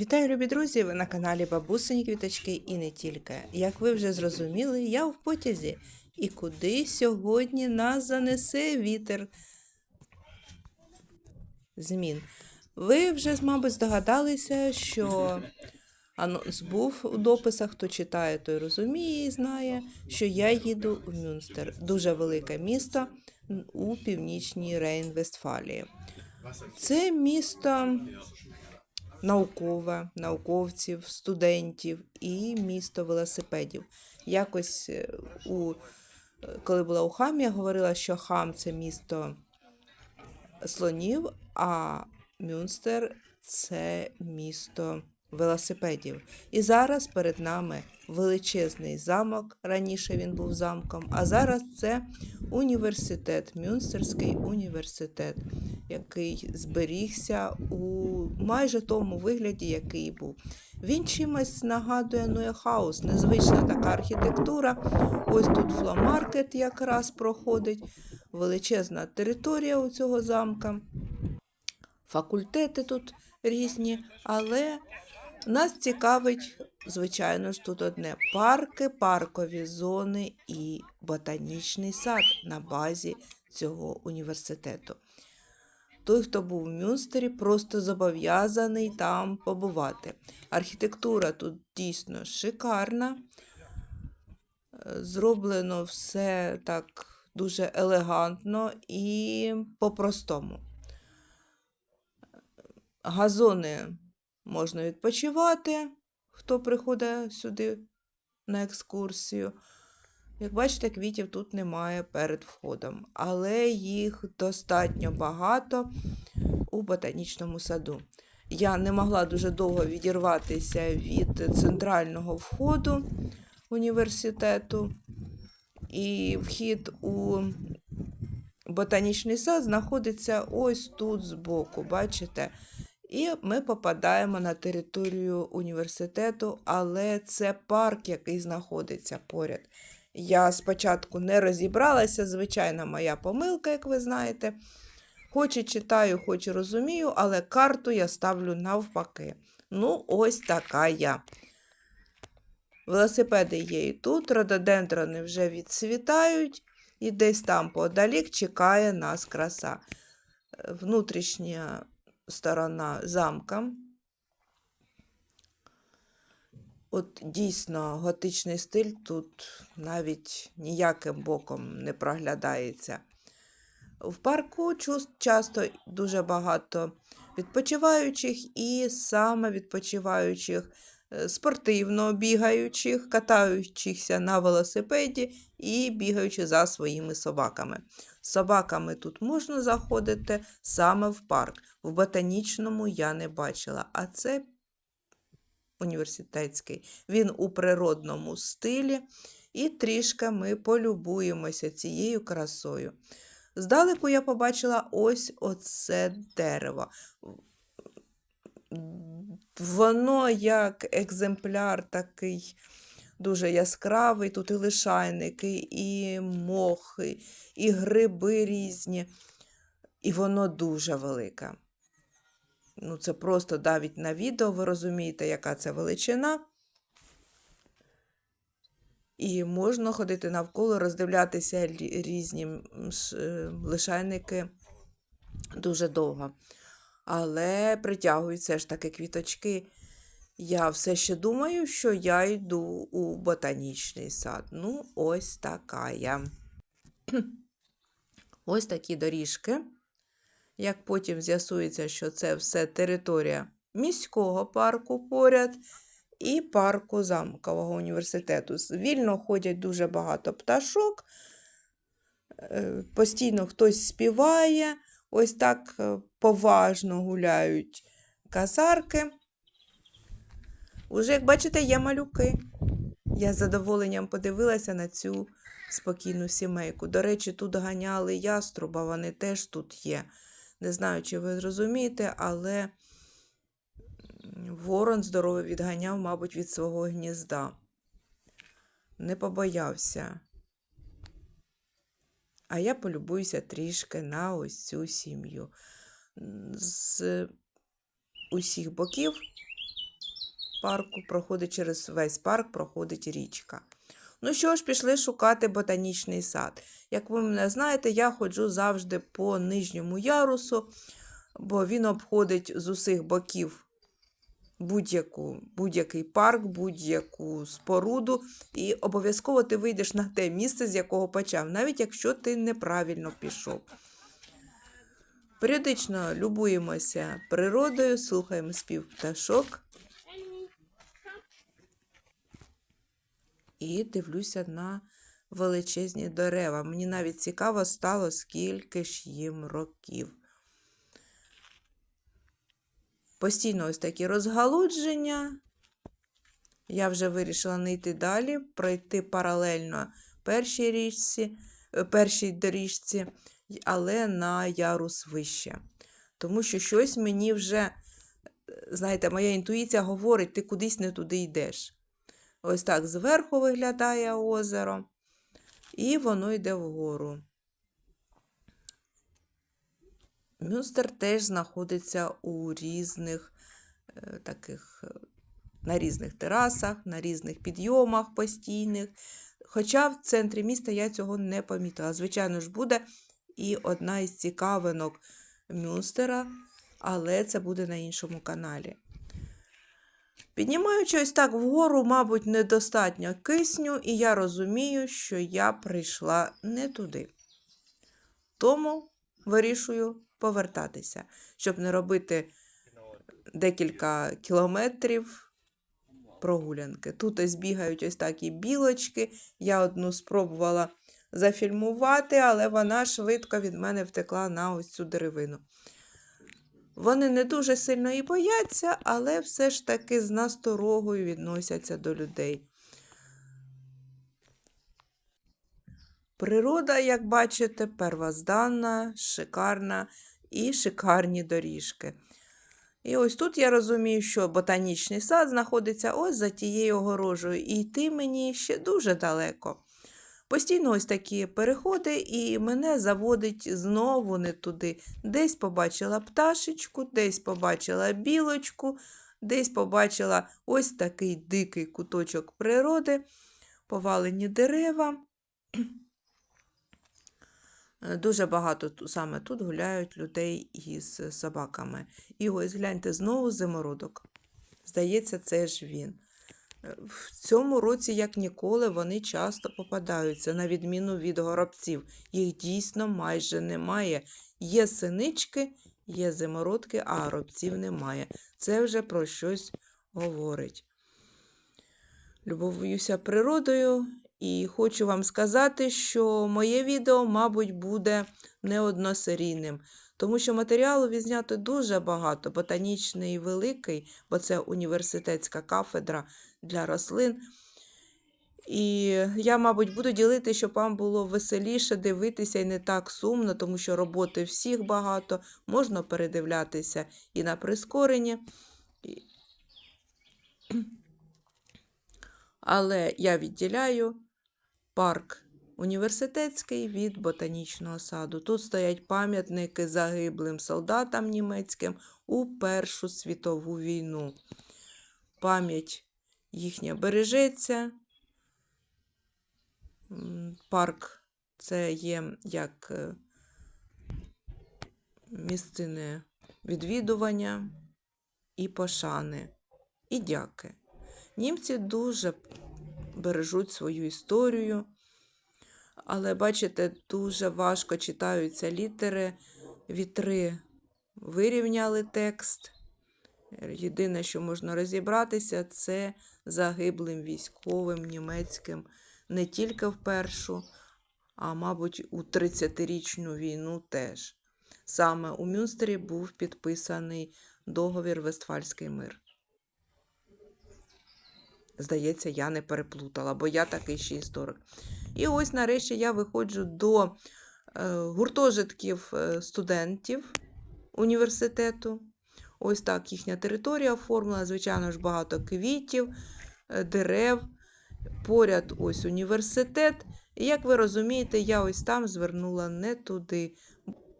Вітаю, любі друзі! Ви на каналі Бабусині Квіточки і не тільки. Як ви вже зрозуміли, я в потязі. І куди сьогодні нас занесе вітер змін. Ви вже, мабуть, здогадалися, що анонс був у дописах, хто читає, той розуміє і знає, що я їду в Мюнстер. Дуже велике місто у північній Рейн-Вестфалії. Це місто наукове, науковців, студентів і місто велосипедів. Якось е, у, е, коли була у Хамі, я говорила, що Хам це місто слонів, а Мюнстер це місто велосипедів. І зараз перед нами величезний замок. Раніше він був замком, а зараз це університет, Мюнстерський університет, який зберігся у майже тому вигляді, який був. Він чимось нагадує Ноєхаус, незвична така архітектура. Ось тут фломаркет якраз проходить, величезна територія у цього замка факультети тут різні, але нас цікавить, звичайно ж, тут одне парки, паркові зони і ботанічний сад на базі цього університету. Той, хто був в Мюнстері, просто зобов'язаний там побувати. Архітектура тут дійсно шикарна. Е, Зроблено все так дуже елегантно і по-простому газони можна відпочивати, хто приходить сюди на екскурсію. Як бачите, квітів тут немає перед входом, але їх достатньо багато у ботанічному саду. Я не могла дуже довго відірватися від центрального входу університету, і вхід у ботанічний сад знаходиться ось тут збоку, бачите? І ми попадаємо на територію університету, але це парк, який знаходиться поряд. Я спочатку не розібралася, звичайна моя помилка, як ви знаєте. Хоч і читаю, хоч і розумію, але карту я ставлю навпаки. Ну, ось така я. Велосипеди є і тут, рододендрони вже відцвітають, і десь там подалік чекає нас краса. Е, Внутрішня сторона замка. От дійсно готичний стиль тут навіть ніяким боком не проглядається. В парку часто дуже багато відпочиваючих і саме відпочиваючих е, спортивно бігаючих, катаючихся на велосипеді і бігаючи за своїми собаками. З собаками тут можна заходити саме в парк. В ботанічному я не бачила, а це університетський. Він у природному стилі, і трішки ми полюбуємося цією красою. Здалеку я побачила ось оце дерево. Воно як екземпляр такий дуже яскравий. Тут і лишайники, і мохи, і гриби різні. І воно дуже велике. Ну, це просто навіть на відео ви розумієте, яка це величина. І можна ходити навколо, роздивлятися різні е, лишайники дуже довго. Але притягують все ж таки квіточки. Я все ще думаю, що я йду у ботанічний сад. Ну, ось така я. Ось такі доріжки. Як потім з'ясується, що це все територія міського парку поряд і парку замкового університету. Вільно ходять дуже багато пташок, е, постійно хтось співає, ось так е, поважно гуляють казарки. Уже, як бачите, є малюки. Я з задоволенням подивилася на цю спокійну сімейку. До речі, тут ганяли яструба, вони теж тут є. Не знаю, чи ви зрозумієте, але ворон здоровий відганяв, мабуть, від свого гнізда. Не побоявся. А я полюбуюся трішки на ось цю сім'ю. З усіх боків парку проходить через весь парк проходить річка. Ну що ж, пішли шукати ботанічний сад. Як ви мене знаєте, я ходжу завжди по нижньому ярусу, бо він обходить з усіх боків будь-яку, будь-який парк, будь-яку споруду, і обов'язково ти вийдеш на те місце, з якого почав, навіть якщо ти неправильно пішов. Періодично любуємося природою, слухаємо спів пташок. І дивлюся на величезні дерева. Мені навіть цікаво стало, скільки ж їм років. Постійно ось такі розгалудження. Я вже вирішила не йти далі, пройти паралельно першій річці, е, першій доріжці, але на ярус вище. Тому що щось мені вже, е, знаєте, моя інтуїція говорить, ти кудись не туди йдеш. Ось так зверху виглядає озеро, і воно йде вгору. Мюстер теж знаходиться у різних е, таких, е, на різних терасах, на різних підйомах постійних. Хоча в центрі міста я цього не помітила. Звичайно ж, буде і одна із цікавинок Мюнстера, але це буде на іншому каналі. Піднімаючи ось так вгору, мабуть, недостатньо кисню, і я розумію, що я прийшла не туди. Тому вирішую повертатися, щоб не робити декілька кілометрів прогулянки. Тут ось бігають ось такі білочки. Я одну спробувала зафільмувати, але вона швидко від мене втекла на ось цю деревину. Вони не дуже сильно і бояться, але все ж таки з насторогою відносяться до людей. Природа, як бачите, первозданна, шикарна і шикарні доріжки. І ось тут я розумію, що ботанічний сад знаходиться ось за тією огорожею, і йти мені ще дуже далеко. Постійно ось такі переходи, і мене заводить знову не туди. Десь побачила пташечку, десь побачила білочку, десь побачила ось такий дикий куточок природи, повалені дерева. Дуже багато саме тут гуляють людей із собаками. І ось гляньте, знову зимородок. Здається, це ж він. В цьому році, як ніколи, вони часто попадаються, на відміну від горобців. Їх дійсно майже немає. Є синички, є зимородки, а горобців немає. Це вже про щось говорить. Любуюся природою і хочу вам сказати, що моє відео, мабуть, буде не односерійним, тому що матеріалу відзнято дуже багато, ботанічний великий, бо це університетська кафедра для рослин. І я, мабуть, буду ділити, щоб вам було веселіше дивитися і не так сумно, тому що роботи всіх багато, можна передивлятися і на прискоренні. Але я відділяю парк університетський від ботанічного саду. Тут стоять пам'ятники загиблим солдатам німецьким у Першу світову війну. Пам'ять їхня бережеться. Парк це є як е, місцини відвідування і пошани, і дяки. Німці дуже бережуть свою історію, але, бачите, дуже важко читаються літери. Вітри вирівняли текст. Єдине, що можна розібратися, це загиблим військовим німецьким не тільки в першу, а, мабуть, у 30-річну війну теж. Саме у Мюнстері був підписаний договір Вестфальський мир. Здається, я не переплутала, бо я такий ще історик. І ось нарешті я виходжу до е, гуртожитків е, студентів університету. Ось так їхня територія оформлена, звичайно ж, багато квітів, е, дерев. Поряд ось університет. І як ви розумієте, я ось там звернула не туди.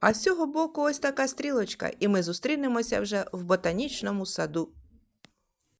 А з цього боку ось така стрілочка, і ми зустрінемося вже в ботанічному саду.